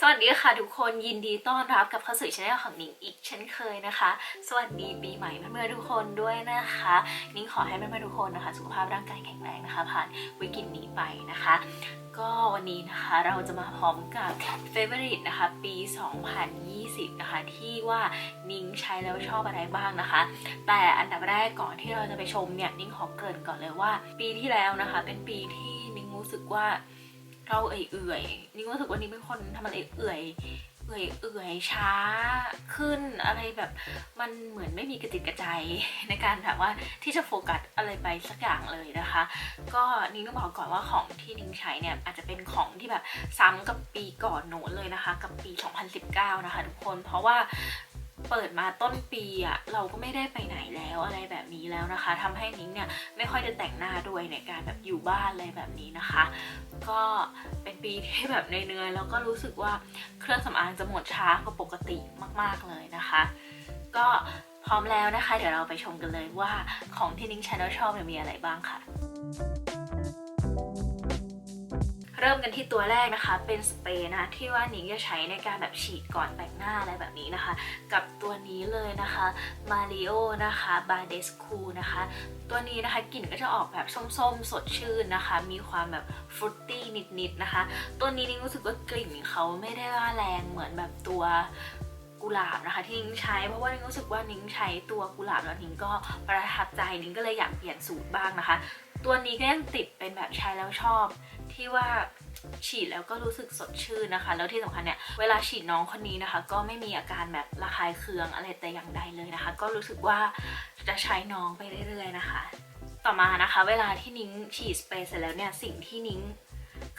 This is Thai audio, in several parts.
สวัสดีค่ะทุกคนยินดีต้อนรับกับเข้าสู่ช่องของนิงอีกเช่นเคยนะคะ สวัสดีปีใหม่เพื่อนๆทุกคนด้วยนะคะนิงขอให้เพื่อนๆทุกคนนะคะ สุขภาพร่างกายแข็งแรงนะคะ ผ่านวิกฤตนี้ไปนะคะ ก็วันนี้นะคะเราจะมาพร้อมกับ Favorite นะคะ ปี 2020 นะคะ ที่ว่านิ้งใช้แล้วชอบอะไรบ้างนะคะ แต่อันดับแรกก่อนที่เราจะไปชมเนี่ยนิ้งขอเกริ่นก่อนเลยว่า ปีที่แล้วนะคะ เป็นปีที่นิ้งรู้สึกว่า เราเอื่อยๆนี่รู้สึกว่านี่เป็นคนทำอะไรเอื่อยเอื่อยเอื่อยช้าขึ้นอะไรแบบมันเหมือนไม่มีกระติกกระใจในการแบบว่าที่จะโฟกัสอะไรไปสักอย่างเลยนะคะ ก็นิ้งต้องบอกก่อนว่าของที่นิ้งใช้เนี่ยอาจจะเป็นของที่แบบซ้ำกับปีก่อนโน้นเลยนะคะ กับปี 2019 นะคะทุกคนเพราะว่า เปิดมาต้นปีอะเราก็ไม่ได้ไปไหนแล้วอะไรแบบนี้แล้วนะคะทำให้นิ้งเนี่ยไม่ค่อยได้แต่งหน้าด้วยในการแบบอยู่บ้านอะไรแบบนี้นะคะ ก็เป็นปีที่แบบเนื่อยๆแล้วก็รู้สึกว่าเครื่องสำอางจะหมดช้ากว่าปกติมากๆเลยนะคะ ก็พร้อมแล้วนะคะ เดี๋ยวเราไปชมกันเลยว่าของที่นิ้งชาแนลชอบเนี่ยมีอะไรบ้างค่ะ เริ่มกันที่ตัวแรกนะคะ เป็นสเปรย์นะที่ว่านิ้งจะใช้ในการแบบฉีดก่อนแต่งหน้าอะไรแบบนี้นะคะ กับตัวนี้เลยนะคะ Mario นะคะ b a d e s c u นะคะ ตัวนี้นะคะกลิ่นก็จะออกแบบส้มๆ สดชื่นนะคะ มีความแบบฟรุตตี้นิดๆนะคะ ตัวนี้นิ้งรู้สึกว่ากลิ่นเขาไม่ได้ว่าแรงเหมือนแบบตัวกุหลาบนะคะที่นิ้งใช้เพราะว่านิ้งรู้สึกว่านิ้งใช้ตัวกุหลาบแล้วนิ้งก็ประทับใจนิ้งก็เลยอยากเปลี่ยนสูตรบ้างนะคะ ตัวนี้ก็ยังติดเป็นแบบใช้แล้วชอบ ที่ว่าฉีดแล้วก็รู้สึกสดชื่นนะคะ แล้วที่สำคัญเนี่ยเวลาฉีดน้องคนนี้นะคะ ก็ไม่มีอาการแบบระคายเคืองอะไรแต่อย่างใดเลยนะคะ ก็รู้สึกว่าจะใช้น้องไปเรื่อยๆนะคะ ต่อมานะคะ เวลาที่นิ้งฉีดสเปรย์เสร็จแล้วเนี่ยสิ่งที่นิ้ง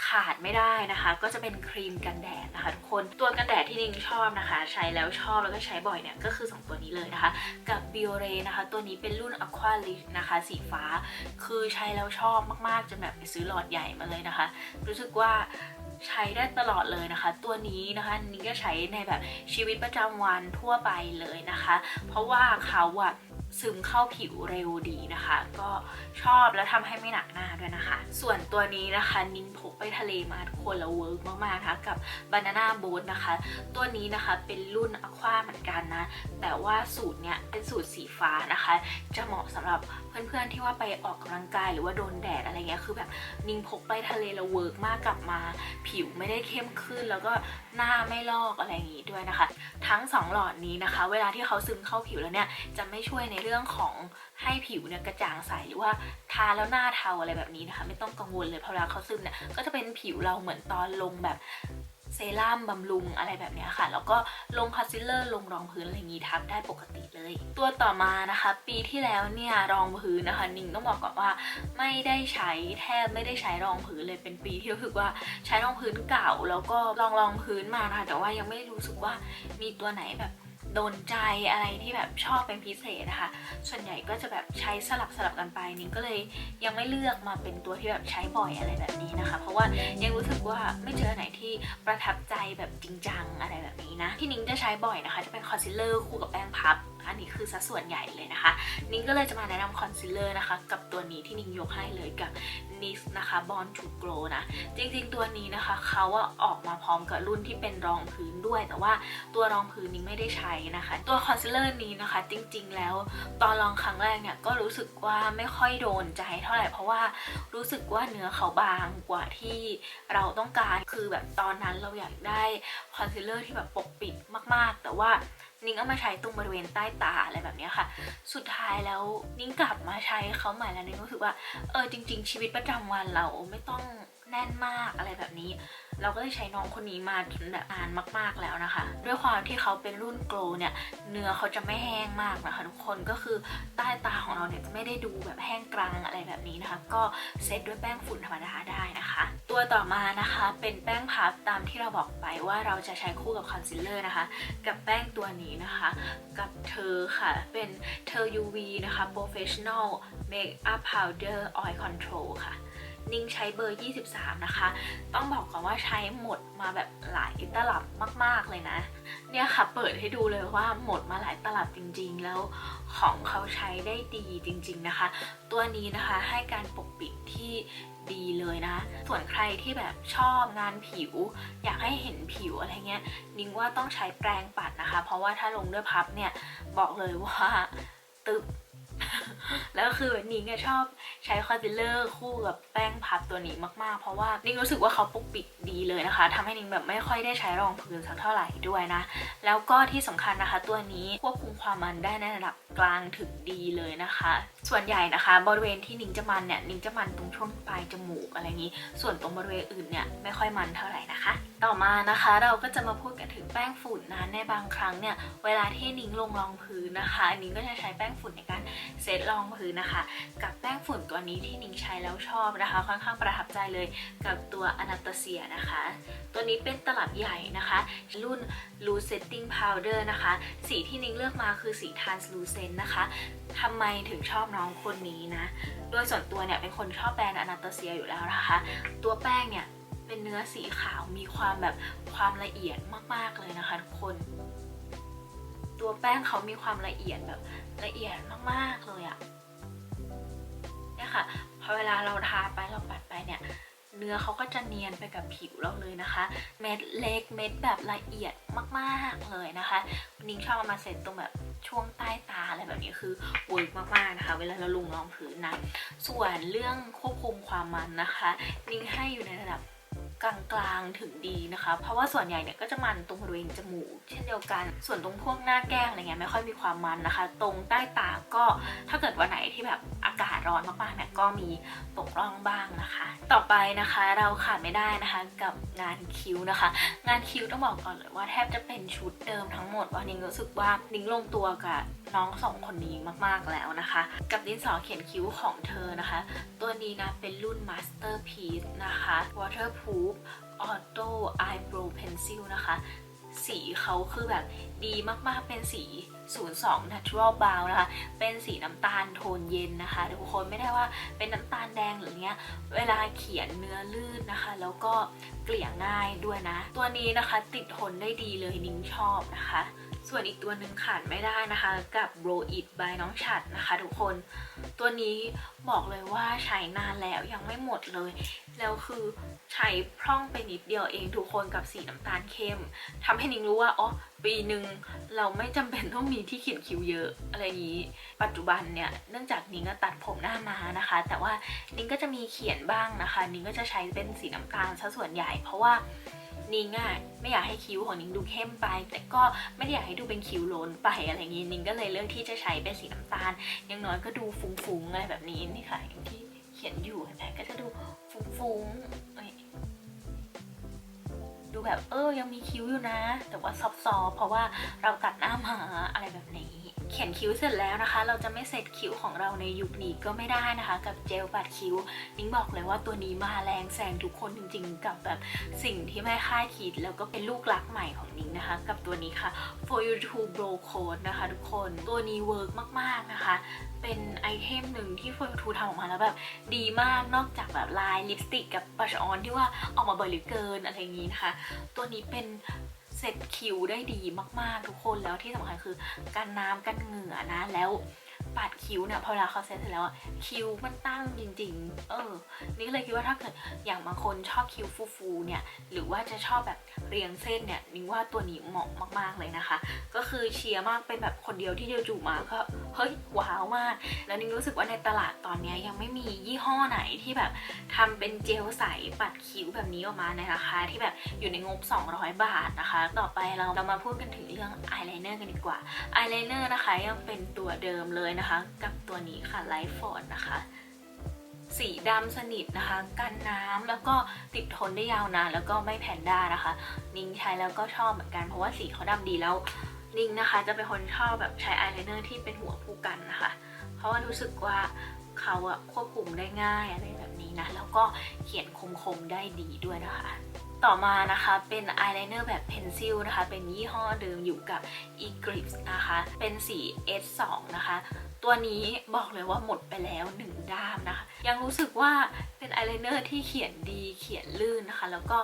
ขาดไม่ได้นะคะ ก็จะเป็นครีมกันแดดนะคะทุกคนตัวกันแดดที่นิ้งชอบนะคะ ใช้แล้วชอบแล้วก็ใช้บ่อยเนี่ยก็คือ 2 ตัวนี้เลยนะคะ กับ b i o r e นะคะ ตัวนี้เป็นรุ่น Aqua Lift นะคะ สีฟ้า คือใช้แล้วชอบมากๆจนแบบไปซื้อหลอดใหญ่มาเลยนะคะ รู้สึกว่าใช้ได้ตลอดเลยนะคะ ตัวนี้นะคะนิ้งก็ใช้ในแบบชีวิตประจำวันทั่วไปเลยนะคะ เพราะว่าเขาอะซึมเข้าผิวเร็วดีนะคะ ก็ชอบแล้วทำให้ไม่หนักหน้าด้วยนะคะ ส่วนตัวนี้นะคะนิ้งพกไปทะเลมาทุกคนแล้วเวิร์กมากๆนะคะกับ Banana Boat นะคะ ตัวนี้นะคะเป็นรุ่นอควาเหมือนกันนะ แต่ว่าสูตรเนี้ยเป็นสูตรสีฟ้านะคะ จะเหมาะสำหรับเพื่อนๆที่ว่าไปออกกำลังกายหรือว่าโดนแดดอะไรเงี้ยคือแบบนิ้งพกไปทะเลแล้วเวิร์กมากกลับมา ผิวไม่ได้เข้มขึ้นแล้วก็หน้าไม่ลอกอะไรอย่างงี้ด้วยนะคะ ทั้งสองหลอดนี้นะคะ เวลาที่เขาซึมเข้าผิวแล้วเนี่ยจะไม่ช่วยในเรื่องของให้ผิวเนี่ยกระจ่างใสหรือว่าทาแล้วหน้าเทาอะไรแบบนี้นะคะ ไม่ต้องกังวลเลยเพราะเวลาเขาซึมเนี่ยก็จะเป็นผิวเราเหมือนตอนลงแบบเซรั่มบำรุงอะไรแบบนี้ค่ะ แล้วก็ลงคอนซีลเลอร์ลงรองพื้นอะไรอย่างงี้ทับได้ปกติเลย ตัวต่อมานะคะ ปีที่แล้วเนี่ยรองพื้นนะคะนิ่งต้องบอกก่อนว่าไม่ได้ใช้แทบไม่ได้ใช้รองพื้นเลยเป็นปีที่รู้สึกว่าใช้รองพื้นเก่า แล้วก็ลองรองพื้นมานะคะแต่ว่ายังไม่รู้สึกว่ามีตัวไหนแบบ โดนใจอะไรที่แบบชอบเป็นพิเศษนะคะ ส่วนใหญ่ก็จะแบบใช้สลับสลับกันไปนิ้งก็เลยยังไม่เลือกมาเป็นตัวที่แบบใช้บ่อยอะไรแบบนี้นะคะ เพราะว่ายังรู้สึกว่าไม่เจอไหนที่ประทับใจแบบจริงจังอะไรแบบนี้นะ ที่นิ้งจะใช้บ่อยนะคะ จะเป็นคอนซีลเลอร์คู่กับแป้งพับ อันนี้คือสัดส่วนใหญ่เลยนะคะ นิ้งก็เลยจะมาแนะนำคอนซีลเลอร์นะคะ กับตัวนี้ที่นิ้งยกให้เลยกับ NYX นะคะ Born to Glow นะ จริงๆตัวนี้นะคะเขาอะออกมาพร้อมกับรุ่นที่เป็นรองพื้นด้วย แต่ว่าตัวรองพื้นนี้ไม่ได้ใช้นะคะ ตัวคอนซีลเลอร์นี้นะคะ จริงๆ แล้วตอนลองครั้งแรกเนี่ยก็รู้สึกว่าไม่ค่อยโดนใจเท่าไหร่เพราะว่ารู้สึกว่าเนื้อเขาบางกว่าที่เราต้องการคือแบบตอนนั้นเราอยากได้คอนซีลเลอร์ที่แบบปกปิดมากๆ แต่ว่า นิ้งเอามาใช้ตรงบริเวณใต้ตาอะไรแบบนี้ค่ะ สุดท้ายแล้วนิ้งกลับมาใช้เขาใหม่แล้วนิ้งรู้สึกว่าเออจริง ๆ ชีวิตประจำวันเราไม่ต้องแน่นมากอะไรแบบนี้ เราก็เลยใช้น้องคนนี้มาถึงแบบนานมาก ๆแล้วนะคะ ด้วยความที่เขาเป็นรุ่นโกลเนี่ย เนื้อเขาจะไม่แห้งมากนะคะทุกคนก็คือใต้ตาของเราเนี่ยจะไม่ได้ดูแบบแห้งกรังอะไรแบบนี้นะคะ ก็เซตด้วยแป้งฝุ่นธรรมดาได้นะคะ ตัวต่อมานะคะเป็นแป้งพับตามที่เราบอกไปว่าเราจะใช้คู่กับคอนซีลเลอร์นะคะ กับแป้งตัวนี้นะคะ กับเธอค่ะเป็นเธอ UV นะคะ Professional Makeup Powder Oil Control ค่ะ นิ้งใช้เบอร์ 23 นะคะ ต้องบอกก่อนว่าใช้หมดมาแบบหลายตลับมาก ๆ เลยนะ เนี่ยค่ะเปิดให้ดูเลยว่าหมดมาหลายตลับจริง ๆ แล้วของเขาใช้ได้ดีจริง ๆ นะคะ ตัวนี้นะคะให้การปกปิดที่ดีเลยนะ ส่วนใครที่แบบชอบงานผิว อยากให้เห็นผิวอะไรเงี้ย นิ้งว่าต้องใช้แปรงปัดนะคะ เพราะว่าถ้าลงด้วยพับเนี่ย บอกเลยว่าตึบ แล้วคือนิ้งอะชอบใช้คอนซีลเลอร์คู่กับแป้งพับตัวนี้มากๆ เพราะว่านิ้งรู้สึกว่าเขาปกปิดดีเลยนะคะทำให้นิ้งแบบไม่ค่อยได้ใช้รองพื้นสักเท่าไหร่ด้วยนะ แล้วก็ที่สำคัญนะคะ ตัวนี้ควบคุมความมันได้ในระดับกลางถึงดีเลยนะคะ ส่วนใหญ่นะคะ บริเวณที่นิ้งจะมันเนี่ยนิ้งจะมันตรงช่วงปลายจมูกอะไรอย่างนี้ ส่วนตรงบริเวณอื่นเนี่ยไม่ค่อยมันเท่าไหร่นะคะ ต่อมานะคะเราก็จะมาพูดกันถึงแป้งฝุ่นนะในบางครั้งเนี่ยเวลาที่นิ้งลงรองพื้นนะคะนิ้งก็จะใช้แป้งฝุ่นในการเซตรองพื้นนะคะ กับแป้งฝุ่นตัวนี้ที่นิ้งใช้แล้วชอบนะคะ ค่อนข้างประทับใจเลยกับตัวอนาตเซียนะคะ ตัวนี้เป็นตลับใหญ่นะคะ รุ่น Loose Setting Powder นะคะ สีที่นิ้งเลือกมาคือสี Translucent นะคะ ทำไมถึงชอบน้องคนนี้นะ โดยส่วนตัวเนี่ยเป็นคนชอบแบรนด์อนาตเซียอยู่แล้วนะคะ ตัวแป้งเนี่ยเป็นเนื้อสีขาวมีความแบบความละเอียดมากๆเลยนะคะทุกคน ตัวแป้งเขามีความละเอียดแบบละเอียดมากๆเลยอะเนี่ยค่ะพอเวลาเราทาไปเราปัดไปเนี่ยเนื้อเขาก็จะเนียนไปกับผิวเราเลยนะคะ เม็ดเล็กเม็ดแบบละเอียดมากๆเลยนะคะนิ้งชอบเอามาเซ็ตตรงแบบช่วงใต้ตาอะไรแบบนี้คือเวิร์กมากๆนะคะ เวลาเราลงรองพื้นนะ ส่วนเรื่องควบคุมความมันนะคะ นิ่งให้อยู่ในระดับกลางๆถึงดีนะคะ เพราะว่าส่วนใหญ่เนี่ยก็จะมันตรงบริเวณจมูกเช่นเดียวกัน ส่วนตรงพวกหน้าแก้มอะไรเงี้ยไม่ค่อยมีความมันนะคะ ตรงใต้ตาก็ถ้าเกิดวันไหนที่แบบากาศร้อนมากๆเนี่ยก็มีตกร่องบ้างนะคะ ต่อไปนะคะเราขาดไม่ได้นะคะกับงานคิ้วนะคะ งานคิ้วต้องบอกก่อนเลยว่าแทบจะเป็นชุดเดิมทั้งหมดว่านิ้งรู้สึกว่านิ้งลงตัวกับน้องสองคนนี้มากๆแล้วนะคะ กับดินสอเขียนคิ้วของเธอนะคะ ตัวนี้นะเป็นรุ่น Masterpiece นะคะ Waterproof Auto Eyebrow Pencil นะคะ สีเขาคือแบบดีมากๆเป็นสี 02 Natural Brown นะคะ เป็นสีน้ำตาลโทนเย็นนะคะทุกคนไม่ได้ว่าเป็นน้ำตาลแดงหรือเนี้ย เวลาเขียนเนื้อลื่นนะคะ แล้วก็เกลี่ยง่ายด้วยนะ ตัวนี้นะคะติดทนได้ดีเลยนิ้งชอบนะคะ ส่วนอีกตัวหนึ่งขาดไม่ได้นะคะ กับ Bro It by น้องฉัดนะคะ ทุกคน ตัวนี้บอกเลยว่าใช้นานแล้วยังไม่หมดเลย แล้วคือ ใช้พร่องไปนิดเดียวเองทุกคนกับสีน้ำตาลเข้มทำให้นิ้งรู้ว่าอ๋อปีหนึ่งเราไม่จำเป็นต้องมีที่เขียนคิ้วเยอะอะไรนี้ ปัจจุบันเนี่ยเนื่องจากนิ้งก็ตัดผมหน้ามานะคะ แต่ว่านิ้งก็จะมีเขียนบ้างนะคะ นิ้งก็จะใช้เป็นสีน้ำตาลซะส่วนใหญ่ เพราะว่านิ้งอะไม่อยากให้คิ้วของนิ้งดูเข้มไป แต่ก็ไม่ได้อยากให้ดูเป็นคิ้วโลนไปอะไรอย่างนี้นิ้งก็เลยเลือกที่จะใช้เป็นสีน้ำตาลอยังน้อยก็ดูฟุ้งๆอะไรแบบนี้นี่ค่ะอย่างที่เขียนอยู่เห็นไหมก็จะดูฟุ้งๆ ดูแบบเออยังมีคิ้วอยู่นะ แต่ว่าซอฟๆเพราะว่าเราตัดหน้ามาอะไรแบบนี้ เขียนคิ้วเสร็จแล้วนะคะ เราจะไม่เสร็จคิ้วของเราในยุคนี้ก็ไม่ได้นะคะ กับเจลปัดคิ้วนิ้งบอกเลยว่าตัวนี้มาแรงแซงทุกคนจริงๆ กับแบบสิ่งที่ไม่คาดคิด แล้วก็เป็นลูกรักใหม่ของนิ้งนะคะ กับตัวนี้ค่ะ for you to blow code นะคะ ทุกคนตัวนี้เวิร์กมากๆนะคะเป็นไอเทมหนึ่งที่ for you to ทำออกมาแล้วแบบดีมากนอกจากแบบลายลิปสติกกับบัชออนที่ว่าออกมาบ่อยเหลือเกินอะไรอย่างนี้นะคะ ตัวนี้เป็น เซตคิวได้ดีมากๆทุกคนแล้วที่สำคัญคือกันน้ำกันเหงื่อนะแล้ว ปัดคิ้วเนี่ยพอเวลาเขาเซ็ตเสร็จแล้วอะคิ้วมันตั้งจริง ๆ เออ นี่ก็เลยคิดว่าถ้าเกิดอย่างบางคนชอบคิ้วฟูๆเนี่ย หรือว่าจะชอบแบบเรียงเส้นเนี่ยนิ้งว่าตัวนี้เหมาะมากๆเลยนะคะ ก็คือเชียร์มากเป็นแบบคนเดียวที่เดียวจู่มาก็เฮ้ยว้าวมาก แล้วนิ้งรู้สึกว่าในตลาดตอนนี้ยังไม่มียี่ห้อไหนที่แบบทำเป็นเจลใสปัดคิ้วแบบนี้ออกมาในราคาที่แบบอยู่ในงบ 200 บาทนะคะ ต่อไปเราเรามาพูดกันถึงเรื่องอายไลเนอร์กันดีกว่าอายไลเนอร์นะคะยังเป็นตัวเดิมเลยนะคะกับตัวนี้ค่ะไลฟ์ฟอร์ดนะคะ สีดำสนิทนะคะ กันน้ำแล้วก็ติดทนได้ยาวนานแล้วก็ไม่แพนด้านะคะ นิ้งใช้แล้วก็ชอบเหมือนกันเพราะว่าสีเขาดำดีแล้วนิ้งนะคะ จะเป็นคนชอบแบบใช้อายไลเนอร์ที่เป็นหัวผู้กันนะคะ เพราะว่ารู้สึกว่าเขาอะควบคุมได้ง่ายอะไรแบบนี้นะ แล้วก็เขียนคมๆได้ดีด้วยนะคะ ต่อมานะคะเป็นอายไลเนอร์แบบเพนซิลนะคะ เป็นยี่ห้อเดิมอยู่กับ e g r i p s นะคะ เป็นสี S2 นะคะ ตัวนี้บอกเลยว่าหมดไปแล้ว 1 ด้ามนะคะ ยังรู้สึกว่าเป็นอายไลเนอร์ที่เขียนดีเขียนลื่นนะคะ แล้วก็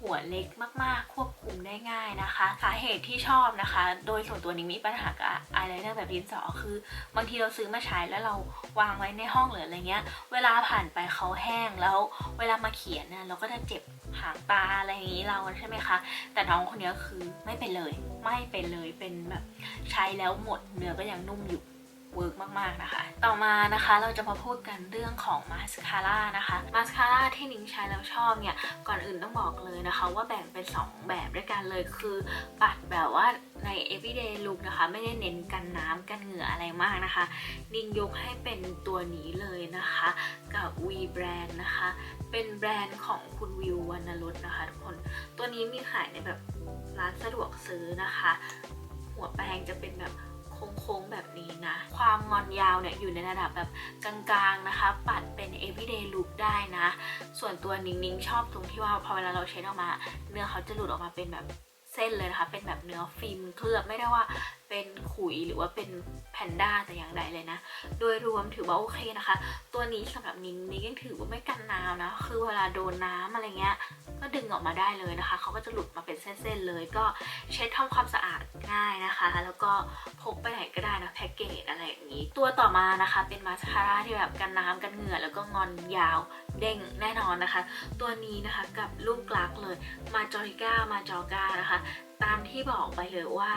หัวเล็กมากๆ ควบคุมได้ง่ายนะคะสาเหตุที่ชอบนะคะ โดยส่วนตัวนี้มีปัญหากับอายไลเนอร์แบบดินสอคือบางทีเราซื้อมาใช้แล้วเราวางไว้ในห้องหรืออะไรเงี้ย เวลาผ่านไปเขาแห้งแล้ว เวลามาเขียนเนี่ยเราก็จะเจ็บ หางตาอะไรอย่างนี้เราใช่ไหมคะ แต่น้องคนนี้คือไม่เป็นเลย ไม่เป็นเลยเป็นแบบใช้แล้วหมดเนื้อก็ยังนุ่มอยู่เวิร์กมาก ๆ นะคะ ต่อมานะคะเราจะมาพูดกันเรื่องของมาสคาร่านะคะ มาสคาร่าที่นิ้งใช้แล้วชอบเนี่ย ก่อนอื่นต้องบอกเลยนะคะ ว่าแบ่งเป็น 2 แบบด้วยกันเลยคือปัดแบบว่าใน everyday look นะคะ ไม่ได้เน้นกันน้ำกันเหงื่ออะไรมากนะคะ นิ้งยกให้เป็นตัวนี้เลยนะคะ กับ V Brand นะคะเป็นแบรนด์ของคุณวิววรรณรสนะคะทุกคน ตัวนี้มีขายในแบบร้านสะดวกซื้อนะคะ หัวแปรงจะเป็นแบบโค้งๆแบบนี้นะ ความงอนยาวเนี่ยอยู่ในระดับแบบกลางๆนะคะ ปัดเป็น everyday look ได้นะ ส่วนตัวนิ้งๆชอบตรงที่ว่าพอเวลาเราเช็ดออกมา เนื้อเขาจะหลุดออกมาเป็นแบบเส้นเลยนะคะ เป็นแบบเนื้อฟิล์มเคลือบไม่ได้ว่าเป็นขุยหรือว่าเป็นแพนด้าแต่อย่างใดเลยนะ โดยรวมถือว่าโอเคนะคะ ตัวนี้สำหรับนิ้งนิ้งยังถือว่าไม่กันน้ำนะ คือเวลาโดนน้ำอะไรเงี้ย ก็ดึงออกมาได้เลยนะคะ เขาก็จะหลุดมาเป็นเส้นๆเลย ก็เช็ดทำความสะอาดง่ายนะคะ แล้วก็พกไปไหนก็ได้นะแพ็กเกจอะไรอย่างนี้ ตัวต่อมานะคะเป็นมาสคาร่าที่แบบกันน้ำกันเหงื่อแล้วก็งอนยาวเด้งแน่นอนนะคะ ตัวนี้นะคะกับลูกกลักเลยมาจอริก้ามาจอก้านะคะ ตามที่บอกไปเลยว่า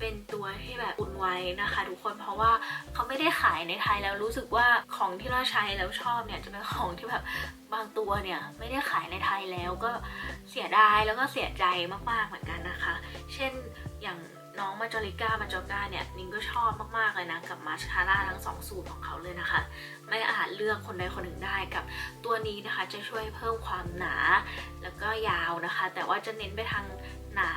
เป็นตัวที่แบบอุ่นไว้นะคะ ทุกคนเพราะว่าเขาไม่ได้ขายในไทยแล้วรู้สึกว่าของที่เราใช้แล้วชอบเนี่ยจะเป็นของที่แบบบางตัวเนี่ยไม่ได้ขายในไทยแล้วก็เสียดายแล้วก็เสียใจมากๆเหมือนกันนะคะ เช่นอย่างน้องมาจอริก้ามาจอก้าเนี่ยนิงก็ชอบมากๆเลยนะกับมาสคาร่าทั้งสองสูตรของเขาเลยนะคะ ไม่อาจเลือกคนใดคนหนึ่งได้กับตัวนี้นะคะจะช่วยเพิ่มความหนาแล้วก็ยาวนะคะ แต่ว่าจะเน้นไปทางหนา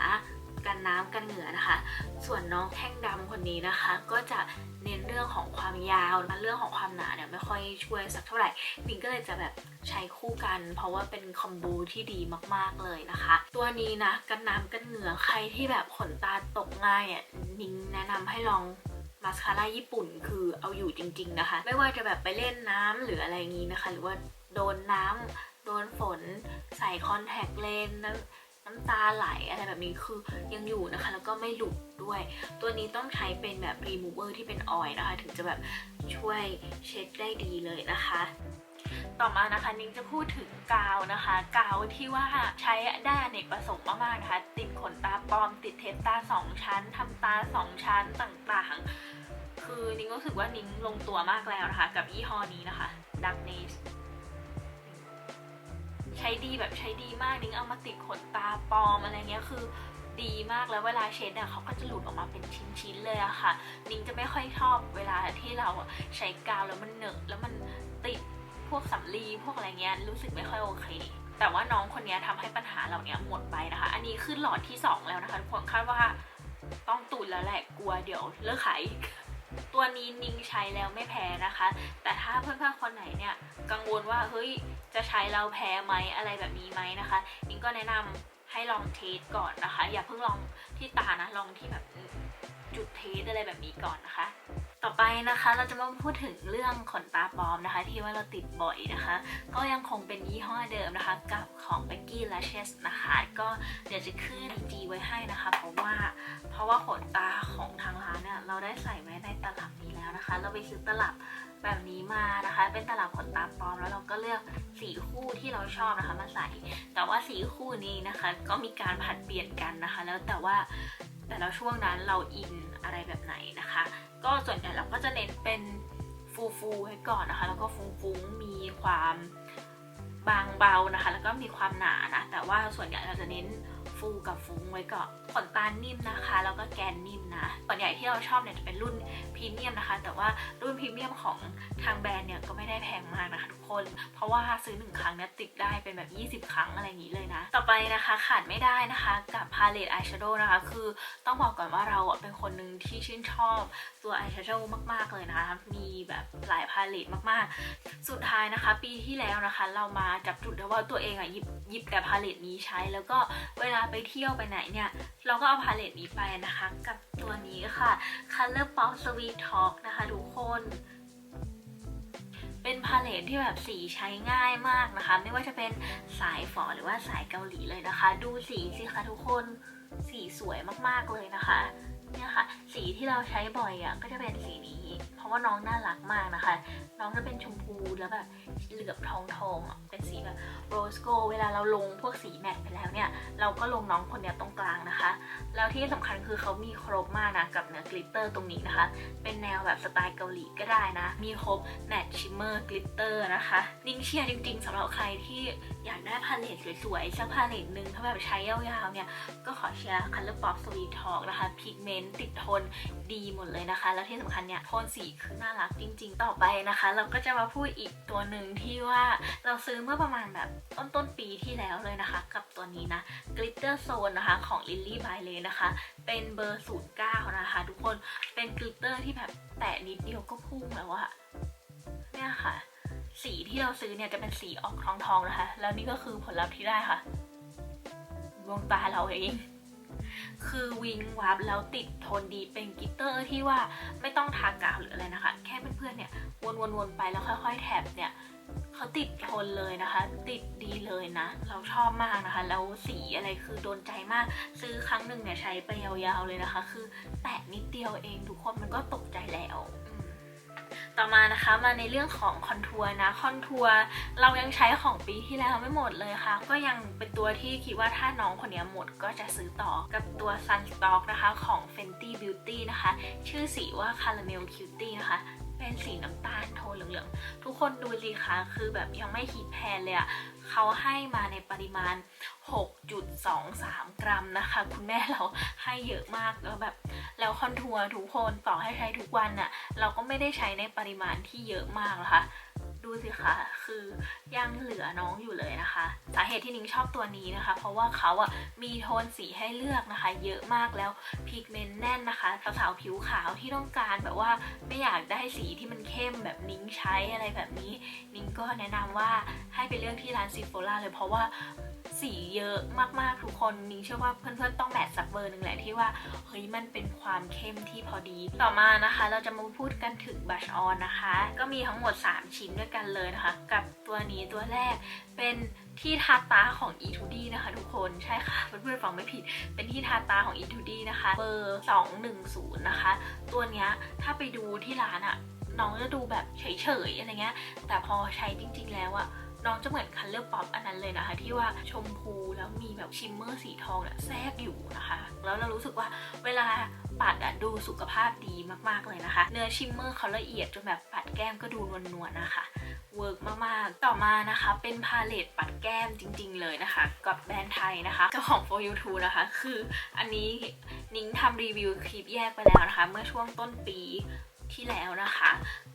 กันน้ำกันเหงื่อนะคะ ส่วนน้องแท่งดำคนนี้นะคะ ก็จะเน้นเรื่องของความยาวและเรื่องของความหนาเนี่ยไม่ค่อยช่วยสักเท่าไหร่มิงก็เลยจะแบบใช้คู่กัน เพราะว่าเป็นคอมโบที่ดีมากๆเลยนะคะ ตัวนี้นะกันน้ำกันเหงื่อใครที่แบบขนตาตกง่ายอะนิงแนะนำให้ลองมาสคาร่าญี่ปุ่นคือเอาอยู่จริง ๆนะคะ ไม่ว่าจะแบบไปเล่นน้ำหรืออะไรอย่างนี้นะคะ หรือว่าโดนน้ำโดนฝน ใส่คอนแทคเลนส์ น้ำตาไหลอะไรแบบนี้คือยังอยู่นะคะ แล้วก็ไม่หลุดด้วย ตัวนี้ต้องใช้เป็นแบบ remover ที่เป็นออยล์นะคะ ถึงจะแบบช่วยเช็ดได้ดีเลยนะคะต่อมานะคะนิ้งจะพูดถึงกาวนะคะ กาวที่ว่าใช้ได้อเนกประสงค์มากๆนะคะ ติดขนตาปลอม ติดเทปตาสองชั้นทำตาสองชั้นต่างๆ คือนิ้งรู้สึกว่านิ้งลงตัวมากแล้วนะคะ กับยี่ห้อนี้นะคะ Dark n e s ใช้ดีแบบใช้ดีมากนิ้งเอามาติดขนตาปลอมอะไรเงี้ยคือดีมากแล้วเวลาเช็ดเนี่ยเขาก็จะหลุดออกมาเป็นชิ้นๆเลยอะค่ะ นิ้งจะไม่ค่อยชอบเวลาที่เราใช้กาวแล้วมันเหนอะแล้วมันติดพวกสำลีพวกอะไรเงี้ยรู้สึกไม่ค่อยโอเคแต่ว่าน้องคนนี้ทำให้ปัญหาเหล่านี้หมดไปนะคะ อันนี้ขึ้นหลอดที่ 2 แล้วนะคะทุกคนคาดว่าต้องตุนแล้วแหละกลัวเดี๋ยวเลิกขายอีกตัวนี้นิ้งใช้แล้วไม่แพ้นะคะ แต่ถ้าเพื่อนๆคนไหนเนี่ยกังวลว่าเฮ้ย จะใช้แล้วแพ้ไหมอะไรแบบนี้ไหมนะคะนิ้งก็แนะนำให้ลองเทสก่อนนะคะ อย่าเพิ่งลองที่ตานะลองที่แบบจุดเทสอะไรแบบนี้ก่อนนะคะ ต่อไปนะคะเราจะมาพูดถึงเรื่องขนตาปลอมนะคะ ที่ว่าเราติดบ่อยนะคะ ก็ยังคงเป็นยี่ห้อเดิมนะคะ กับของ Becky Lashes นะคะ ก็เดี๋ยวจะขึ้น IG ไว้ให้นะคะ เพราะว่าเพราะว่าขนตาของทางร้านเนี่ยเราได้ใส่ไว้ในตลับนี้แล้วนะคะ เราไปซื้อตลับ แบบนี้มานะคะ เป็นตลับขนตาปลอมแล้วเราก็เลือกสีคู่ที่เราชอบนะคะมาใส่ แต่ว่าสีคู่นี้นะคะ ก็มีการผัดเปลี่ยนกันนะคะ แล้วแต่ว่าแต่ละช่วงนั้นเราอินอะไรแบบไหนนะคะ ก็ส่วนใหญ่เราก็จะเน้นเป็นฟูฟูๆให้ก่อนนะคะ แล้วก็ฟุ้งๆมีความบางเบานะคะ แล้วก็มีความหนานะ แต่ว่าส่วนใหญ่เราจะเน้น ฟูกับฟุ้งไว้ก่อนขนตานิ่มนะคะ แล้วก็แกนนิ่มนะส่วนใหญ่ที่เราชอบเนี่ยจะเป็นรุ่นพรีเมียมนะคะ แต่ว่ารุ่นพรีเมียมของทางแบรนด์เนี่ยก็ไม่ได้แพงมากนะคะทุกคน เพราะว่าซื้อหนึ่งครั้งเนี่ยติดได้เป็นแบบ 20 ครั้งอะไรอย่างนี้เลยนะ ต่อไปนะคะขาดไม่ได้นะคะกับพาเลตอายแชโดว์นะคะ คือต้องบอกก่อนว่าเราเป็นคนหนึ่งที่ชื่นชอบตัวอายแชโดว์มากๆเลยนะคะมีแบบหลายพาเลตมากๆ สุดท้ายนะคะ ปีที่แล้วนะคะ เรามาจับจุดได้ว่าตัวเองอะหยิบหยิบแต่พาเลตนี้ใช้แล้วก็เวลาไปเที่ยวไปไหนเนี่ย เราก็เอาพาเลตนี้ไปนะคะ กับตัวนี้ค่ะ Color Pop Sweet Talk นะคะทุกคน เป็นพาเลตที่แบบสีใช้ง่ายมากนะคะ ไม่ว่าจะเป็นสายฝอหรือว่าสายเกาหลีเลยนะคะ ดูสีสิคะทุกคนสีสวยมากๆเลยนะคะเนี่ยค่ะ สีที่เราใช้บ่อยอะก็จะเป็นสีนี้พราะว่าน้องน่ารักมากนะคะ น้องจะเป็นชมพูแล้วแบบเหลือบทองทองๆเป็นสีแบบโรสโกเวลาเราลงพวกสีแมทไปแล้วเนี่ย เราก็ลงน้องคนเนี้ยตรงกลางนะคะ แล้วที่สำคัญคือเขามีครบมากนะ กับเนื้อกลิตเตอร์ตรงนี้นะคะ เป็นแนวแบบสไตล์เกาหลีก็ได้นะ มีครบแมทชิมเมอร์กลิตเตอร์นะคะนิ่งเชียร์จริงๆสำหรับใครที่อยากได้พาเลตสวยๆสักพาเลตหนึ่งถ้าแบบใช้ยาวๆเนี่ย ก็ขอเชียร์ Color Pop Sweet Talk นะคะพิกเมนต์ติดทนดีหมดเลยนะคะ แล้วที่สำคัญเนี่ยโทนสีคือน่ารักจริง ๆ ต่อไปนะคะ เราก็จะมาพูดอีกตัวหนึ่งที่ว่าเราซื้อเมื่อประมาณแบบต้นต้นๆปีที่แล้วเลยนะคะ กับตัวนี้นะ Glitter Zone นะคะของ Lily by Lay นะคะ เป็นเบอร์ 09 นะคะ ทุกคนเป็นกลิตเตอร์ที่แบบแตะนิดเดียวก็พุ่งแล้วอะเนี่ยค่ะ สีที่เราซื้อเนี่ยจะเป็นสีออกทองๆนะคะ แล้วนี่ก็คือผลลัพธ์ที่ได้ค่ะดวงตาเราเอง คือวิงวับแล้วติดโทนดีเป็นกิตเตอร์ที่ว่าไม่ต้องทากาวหรืออะไรนะคะ แค่เพื่อนๆเนี่ยวนๆๆไปแล้วค่อย ๆแท็บเนี่ยเขาติดทนเลยนะคะ ติดดีเลยนะ เราชอบมากนะคะ แล้วสีอะไรคือโดนใจมาก ซื้อครั้งหนึ่งเนี่ยใช้ไปยาวๆเลยนะคะ คือแตะนิดเดียวเองทุกคนมันก็ตกใจแล้ว ต่อมานะคะมาในเรื่องของคอนทัวร์นะคอนทัวร์เรายังใช้ของปีที่แล้วไม่หมดเลยค่ะ ก็ยังเป็นตัวที่คิดว่าถ้าน้องคนนี้หมดก็จะซื้อต่อกับตัว Sunstock นะคะของ Fenty Beauty นะคะ ชื่อสีว่า Caramel Cutie นะคะเป็นสีน้ำตาลโทนเหลืองๆ ทุกคนดูสิคะคือแบบยังไม่ฮิตแพนเลยอะ เขาให้มาในปริมาณ 6.23 กรัมนะคะ คุณแม่เราให้เยอะมากแล้วแบบแล้วคอนทัวร์ทุกคนต่อให้ใช้ทุกวันน่ะเราก็ไม่ได้ใช้ในปริมาณที่เยอะมากนะคะ ดูสิคะคือยังเหลือน้องอยู่เลยนะคะ สาเหตุที่นิ้งชอบตัวนี้นะคะ เพราะว่าเขาอะมีโทนสีให้เลือกนะคะ เยอะมากแล้วพิกเมนต์แน่นนะคะสาวๆผิวขาวที่ต้องการแบบว่าไม่อยากได้สีที่มันเข้มแบบนิ้งใช้อะไรแบบนี้ นิ้งก็แนะนำว่าให้ไปเลือกที่ร้านซิโฟล่าเลยเพราะว่า สีเยอะมากๆทุกคนนิ้งเชื่อว่าเพื่อนๆต้องแมทสักเบอร์หนึ่งแหละที่ว่าเฮ้ยมันเป็นความเข้มที่พอดีต่อมานะคะ เราจะมาพูดกันถึงบัชออนนะคะ ก็มีทั้งหมด 3 ชิ้นด้วยกันเลยนะคะ กับตัวนี้ตัวแรกเป็นที่ทาตาของ E2D นะคะทุกคนใช่ค่ะ เพื่อนๆฟังไม่ผิด เป็นที่ทาตาของ E2D นะคะ เบอร์ 210 นะคะ ตัวเนี้ยถ้าไปดูที่ร้านอะน้องจะดูแบบเฉยๆอะไรเงี้ยแต่พอใช้จริงๆแล้วอะ น้องจะเหมือนคัลเลอร์ป๊อปอันนั้นเลยนะคะ ที่ว่าชมพูแล้วมีแบบชิมเมอร์สีทองเนี่ยแทรกอยู่นะคะ แล้วเรารู้สึกว่าเวลาปัดอะดูสุขภาพดีมากๆเลยนะคะ เนื้อชิมเมอร์เขาละเอียดจนแบบปัดแก้มก็ดูนวลๆนะคะเวิร์กมากๆ ต่อมานะคะ เป็นพาเลตปัดแก้มจริง ๆ เลยนะคะ กับแบรนด์ไทยนะคะเจ้าของ for you too นะคะ คืออันนี้นิ้งทำรีวิวคลิปแยกไปแล้วนะคะ เมื่อช่วงต้นปี ที่แล้วนะคะ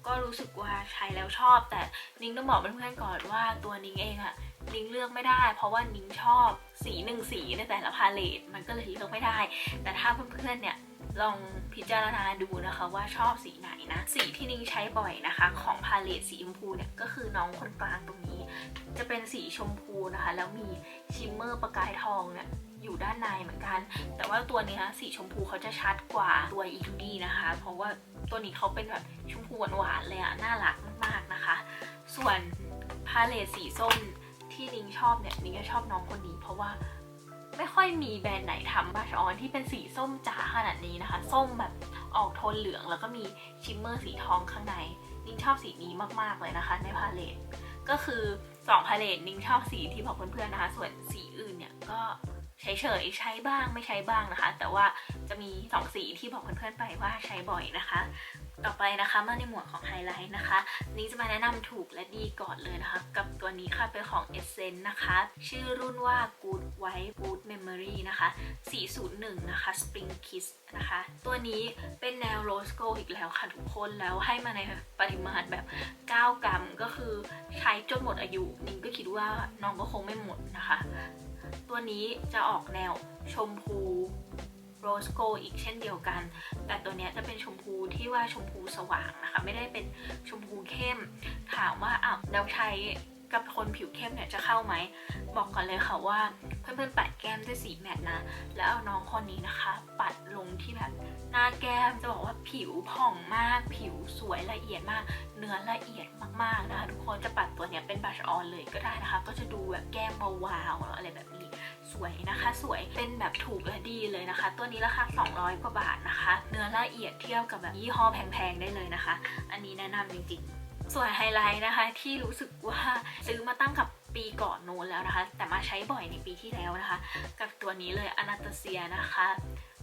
ก็รู้สึกว่าใช้แล้วชอบ แต่นิ้งต้องบอกเพื่อนๆก่อนว่าตัวนิ้งเองอะนิ้งเลือกไม่ได้ เพราะว่านิ้งชอบสีหนึ่งสีในแต่ละพาเลตมันก็เลยเลือกไม่ได้ แต่ถ้าเพื่อนๆเนี่ยลองพิจารณาดูนะคะว่าชอบสีไหนนะ สีที่นิ้งใช้บ่อยนะคะ ของพาเลตสีชมพูเนี่ยก็คือน้องคนกลางตรงนี้ จะเป็นสีชมพูนะคะ แล้วมีชิมเมอร์ประกายทองเนี่ย อยู่ด้านในเหมือนกัน แต่ว่าตัวนี้ยสีชมพูเขาจะชัดกว่าตัว e 2 d นะคะ เพราะว่าตัวนี้เขาเป็นแบบชมพูหวานๆเลยอะน่ารักมากๆนะคะ ส่วนพาเลตสีส้มที่นิ้งชอบเนี่ยนิ้งก็ชอบน้องคนนี้เพราะว่าไม่ค่อยมีแบรนด์ไหนทำบัชออนที่เป็นสีส้มจ๋าขนาดนี้นะคะ ส้มแบบออกโทนเหลืองแล้วก็มีชิมเมอร์สีทองข้างใน นิ้งชอบสีนี้มากๆเลยนะคะ ในพาเลตก็คือ2พาเลตนิ้งชอบสีที่บอกเพื่อนๆนะคะ ส่วนสีอื่นเนี่ยก็ เฉยๆใช้บ้างไม่ใช้บ้างนะคะ แต่ว่าจะมีสองสีที่บอกเพื่อนๆไปว่าใช้บ่อยนะคะ ต่อไปนะคะมาในหมวดของไฮไลท์นะคะ นี้จะมาแนะนำถูกและดีก่อนเลยนะคะ กับตัวนี้ค่ะเป็นของ Essence นะคะ ชื่อรุ่นว่า Good White Good Memory นะคะ 401 นะคะ Spring Kiss นะคะ ตัวนี้เป็นแนว Rose Gold อีกแล้วค่ะทุกคนแล้วให้มาในปริมาณแบบ 9 กรัมก็คือใช้จนหมดอายุ นิ้งก็คิดว่าน้องก็คงไม่หมดนะคะ ตัวนี้จะออกแนวชมพูโรสโกอีกเช่นเดียวกัน แต่ตัวนี้จะเป็นชมพูที่ว่าชมพูสว่างนะคะ ไม่ได้เป็นชมพูเข้ม ถามว่าอ้าวแล้วใช้ กับคนผิวเข้มเนี่ยจะเข้าไหม บอกก่อนเลยค่ะว่าเพื่อนๆปัดแก้มด้วยสีแมตต์นะ แล้วเอาน้องคนนี้นะคะ ปัดลงที่แบบหน้าแก้มจะบอกว่าผิวผ่องมาก ผิวสวยละเอียดมาก เนื้อละเอียดมากๆนะคะทุกคนจะปัดตัวเนี้ยเป็นบัชออนเลยก็ได้นะคะ ก็จะดูแบบแก้มวาวๆอะไรแบบนี้สวยนะคะสวยเป็นแบบถูกและดีเลยนะคะ ตัวนี้ราคา 200 กว่าบาทนะคะ เนื้อละเอียดเทียบกับแบบยี่ห้อแพงๆได้เลยนะคะ อันนี้แนะนำจริงๆ ส่วนไฮไลท์นะคะที่รู้สึกว่าซื้อมาตั้งกับปีก่อนโน้นแล้วนะคะ แต่มาใช้บ่อยในปีที่แล้วนะคะ กับตัวนี้เลยอนาตาเซียนะคะ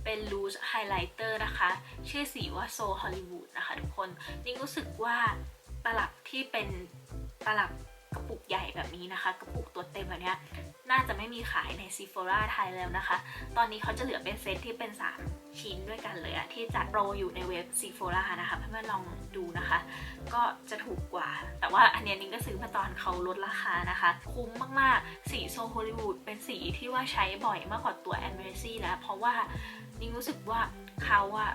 เป็นลูชไฮไลท์เตอร์นะคะ ชื่อสีว่าโซฮอลลีวูดนะคะทุกคนนิ่งรู้สึกว่าตลับที่เป็นตลับ กระปุกใหญ่แบบนี้นะคะ กระปุกตัวเต็มแบบนี้น่าจะไม่มีขายในซีโฟ r าไทยแล้วนะคะ ตอนนี้เขาจะเหลือเป็นเซตที่เป็น 3 ชิ้นด้วยกันเลยอะที่จัดโปรอยู่ในเว็บซีโฟ r านะคะเพื่อนๆลองดูนะคะ ก็จะถูกกว่า แต่ว่าอันนี้นิ้งก็ซื้อมาตอนเขาลดราคานะคะ คุ้มมากๆ สีโซฮอลลีวูดเป็นสีที่ว่าใช้บ่อยมากกว่าตัวแอนเวซี่แล้ว เพราะว่านิ้งรู้สึกว่าเขาอะ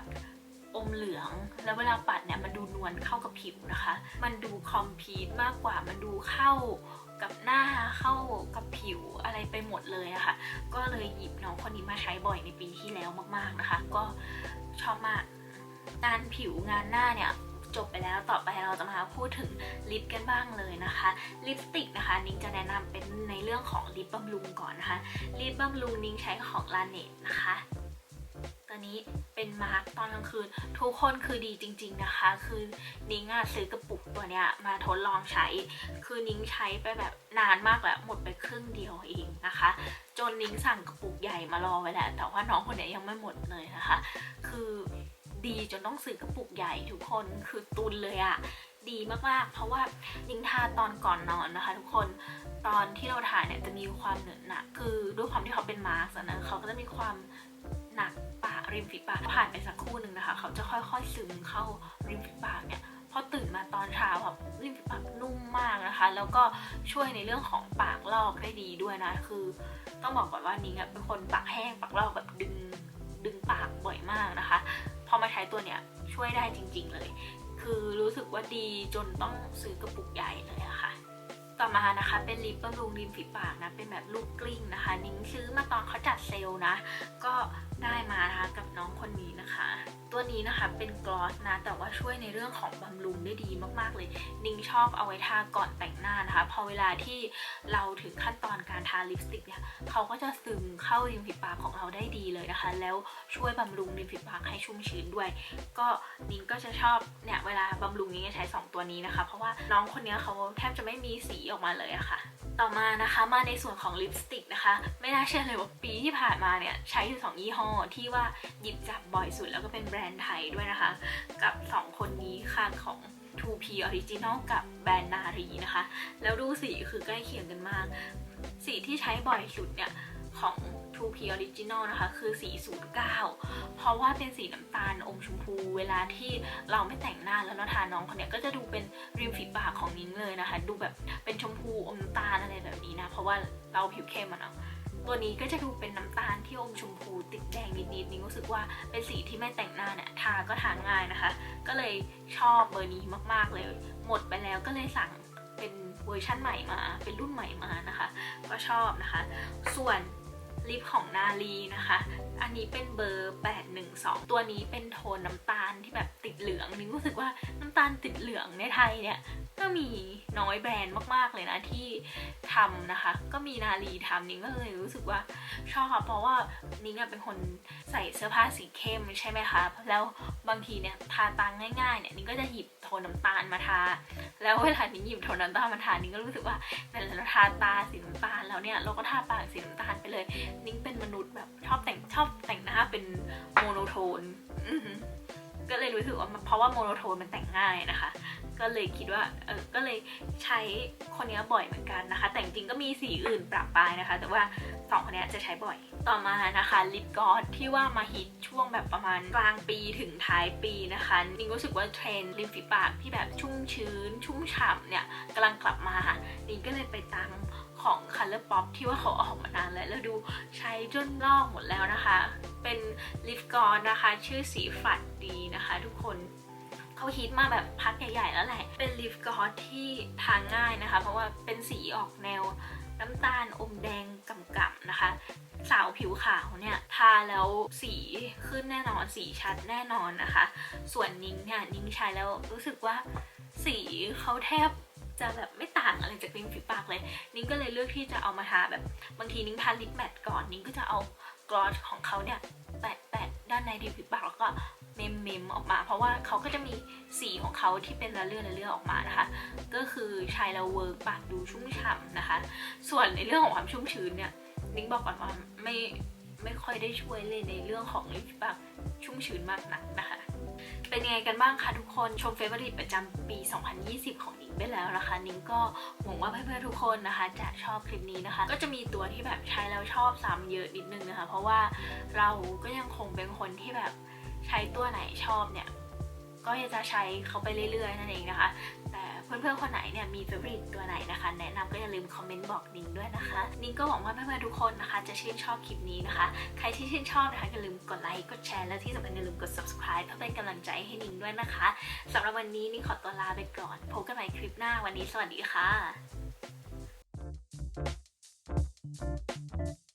อมเหลือง แล้วเวลาปัดเนี่ยมันดูนวลเข้ากับผิวนะคะ มันดูคอมพีทมากกว่ามันดูเข้ากับหน้าเข้ากับผิวอะไรไปหมดเลยอะค่ะ ก็เลยหยิบน้องคนนี้มาใช้บ่อยในปีที่แล้วมากๆนะคะ ก็ชอบมากงานผิวงานหน้าเนี่ยจบไปแล้วต่อไปเราจะมาพูดถึงลิปกันบ้างเลยนะคะ ลิปสติกนะคะ นิ้งจะแนะนำเป็นในเรื่องของลิปบำรุงก่อนนะคะ ลิปบำรุงนิ้งใช้ของลาเนตนะคะ ตัวนี้เป็นมาร์กตอนกลางคืน ทุกคนคือดีจริง ๆนะคะ คือนิ้งอะซื้อกระปุกตัวเนี้ยมาทดลองใช้ คือนิ้งใช้ไปแบบนานมากแล้วหมดไปครึ่งเดียวเองนะคะ จนนิ้งสั่งกระปุกใหญ่มารอไว้แล้วแต่ว่าน้องคนเนี้ยยังไม่หมดเลยนะคะ คือดีจนต้องซื้อกระปุกใหญ่ทุกคนคือตุนเลยอะดีมากๆ เพราะว่านิ้งทาตอนก่อนนอนนะคะ ทุกคนตอนที่เราทายเนี่ยจะมีความเหนอะหนะคือด้วยความที่เขาเป็นมาร์กนะเขาก็จะมีความหนัก ริมฝีปากผ่านไปสักครู่หนึ่งนะคะ เขาจะค่อยๆซึมเข้าริมฝีปากเนี่ยพอตื่นมาตอนเช้าแบบริมฝีปากนุ่มมากนะคะ แล้วก็ช่วยในเรื่องของปากลอกได้ดีด้วยนะ คือ ต้องบอกก่อนว่านิ้งเป็นคนปากแห้งปากลอกแบบดึงดึงปากบ่อยมากนะคะ พอมาใช้ตัวเนี้ยช่วยได้จริง ๆ เลย คือรู้สึกว่าดีจนต้องซื้อกระปุกใหญ่เลยอะค่ะ ต่อมานะคะ เป็นลิปบำรุงริมฝีปากนะ เป็นแบบลูกกลิ้งนะคะ นิ้งซื้อมาตอนเขาจัดเซลล์นะ ก็ได้มานะคะกับน้องคนนี้นะคะ ตัวนี้นะคะเป็นกลอสนะ แต่ว่าช่วยในเรื่องของบำรุงได้ดีมากๆเลย นิ้งชอบเอาไว้ทาก่อนแต่งหน้านะคะ พอเวลาที่เราถึงขั้นตอนการทาลิปสติกเนี่ย เขาก็จะซึมเข้าริมฝีปากของเราได้ดีเลยนะคะ แล้วช่วยบำรุงริมฝีปากให้ชุ่มชื้นด้วย ก็นิ้งก็จะชอบเนี่ยเวลาบำรุงนิ้งจะใช้ 2 ตัวนี้นะคะ เพราะว่าน้องคนนี้เขาแทบจะไม่มีสีออกมาเลยอะค่ะ ต่อมานะคะมาในส่วนของลิปสติกนะคะ ไม่น่าเชื่อเลยว่าปีที่ผ่านมาเนี่ยใช้อยู่สองยี่ห้อที่ว่าหยิบจับบ่อยสุดแล้วก็เป็นแบรนด์ไทยด้วยนะคะ กับ 2 คนนี้ค่ะของ 2P Original กับแบรนด์นารีนะคะ แล้วดูสีคือใกล้เคียงกันมาก สีที่ใช้บ่อยสุดเนี่ยของ 2P Original นะคะ คือ 409 เพราะว่าเป็นสีน้ำตาลอมชมพู เวลาที่เราไม่แต่งหน้าแล้วเราทาน้องคนเนี้ยก็จะดูเป็นริมฝีปากของนิ้งเลยนะคะ ดูแบบเป็นชมพูอมน้ำตาลอะไรแบบนี้นะ เพราะว่าเราผิวเข้มอะเนาะตัวนี้ก็จะดูเป็นน้ำตาลที่อมชมพูติดแดงนิดๆนิ้งรู้สึกว่าเป็นสีที่ไม่แต่งหน้าเนี่ยทาก็ทาง่ายนะคะ ก็เลยชอบเบอร์นี้มากๆเลย หมดไปแล้วก็เลยสั่งเป็นเวอร์ชั่นใหม่มา เป็นรุ่นใหม่มานะคะ ก็ชอบนะคะ ส่วน ลิปของนาลีนะคะอันนี้เป็นเบอร์ 812 ตัวนี้เป็นโทนน้ำตาลที่แบบติดเหลืองนิ้งรู้สึกว่าน้ำตาลติดเหลืองในไทยเนี่ย ก็มีน้อยแบรนด์มากๆเลยนะที่ทำนะคะ ก็มีนาลีทำนิ้งก็เลยรู้สึกว่าชอบเพราะว่านิ้งเป็นคนใส่เสื้อผ้าสีเข้มใช่ไหมคะแล้วบางทีเนี่ยทาตาง่ายๆเนี่ยนิ้งก็จะหยิบโทนน้ำตาลมาทา แล้วเวลานิ้งหยิบโทนน้ำตาลมาทานิ้งก็รู้สึกว่าแต่เราทาตาสีน้ำตาลแล้วเนี่ยเราก็ทาปากสีน้ำตาลไปเลย นิ้งเป็นมนุษย์แบบชอบแต่งชอบแต่งหน้าเป็นโมโนโทนก็เลยรู้สึกว่าเพราะว่าโมโนโทนมันแต่งง่ายนะคะ ก็เลยคิดว่าเออก็เลยใช้คนนี้บ่อยเหมือนกันนะคะ แต่จริงๆก็มีสีอื่นปรับปรายนะคะ แต่ว่าสองคนนี้จะใช้บ่อย ต่อมานะคะลิปกอสที่ว่ามาฮิตช่วงแบบประมาณกลางปีถึงท้ายปีนะคะนิ้งรู้สึกว่าเทรนด์ริมฝีปากที่แบบชุ่มชื้น ชุ่มฉ่ำเนี่ยกำลังกลับมานิ้งก็เลยไปตาม ของ Color Pop ที่ว่าเขาออกมานานแล้วแล้วดูใช้จนลอกหมดแล้วนะคะ เป็นลิปกลอสนะคะ ชื่อสีฝัดดีนะคะทุกคนเขาฮิตมาแบบพักใหญ่ๆแล้วแหละ เป็นลิปกลอสที่ทาง่ายนะคะ เพราะว่าเป็นสีออกแนวน้ำตาลอมแดงกำๆนะคะ สาวผิวขาวเนี่ย ทาแล้วสีขึ้นแน่นอนสีชัดแน่นอนนะคะ ส่วนนิ้งเนี่ยนิ้งใช้แล้วรู้สึกว่าสีเขาแทบ จะแบบไม่ต่างอะไรจากริมฝีปากเลย นิ้งก็เลยเลือกที่จะเอามาทาแบบบางทีนิ้งทาลิปแมทก่อน นิ้งก็จะเอากลอสของเขาเนี่ยแปะแปะด้านในริมฝีปากแล้วก็เมมเมมออกมา เพราะว่าเขาก็จะมีสีของเขาที่เป็นละเลื่อนละเลื่อนออกมานะคะ ก็คือใช้แล้วเวิร์กปากดูชุ่มฉ่ำนะคะ ส่วนในเรื่องของความชุ่มชื้นเนี่ยนิ้งบอกก่อนว่าไม่ไม่ค่อยได้ช่วยเลยในเรื่องของลิปปากชุ่มชื้นมากนักนะคะ เป็นยังไงกันบ้างคะทุกคนชมเฟเวอริตประจำปี 2020 ของนิ้งไปแล้วนะคะ นิ้งก็หวังว่าเพื่อนๆทุกคนนะคะ จะชอบคลิปนี้นะคะ ก็จะมีตัวที่แบบใช้แล้วชอบซ้ำเยอะนิดนึงนะคะ เพราะว่าเราก็ยังคงเป็นคนที่แบบใช้ตัวไหนชอบเนี่ยก็จะใช้เขาไปเรื่อยๆนั่นเองนะคะ เพื่อนๆคนไหนเนี่ยมีเฟเวอร์ตัวไหนนะคะ แนะนำก็อย่าลืมคอมเมนต์บอกนิ้งด้วยนะคะ นิ้งก็หวังว่าเพื่อนๆทุกคนนะคะ จะชื่นชอบคลิปนี้นะคะ ใครที่ชื่นชอบนะคะอย่าลืมกดไลค์กดแชร์และที่สำคัญอย่าลืมกด subscribe เพื่อเป็นกำลังใจให้นิ้งด้วยนะคะสำหรับวันนี้นิ้งขอตัวลาไปก่อนพบกันใหม่คลิปหน้าวันนี้สวัสดีค่ะ Thank you.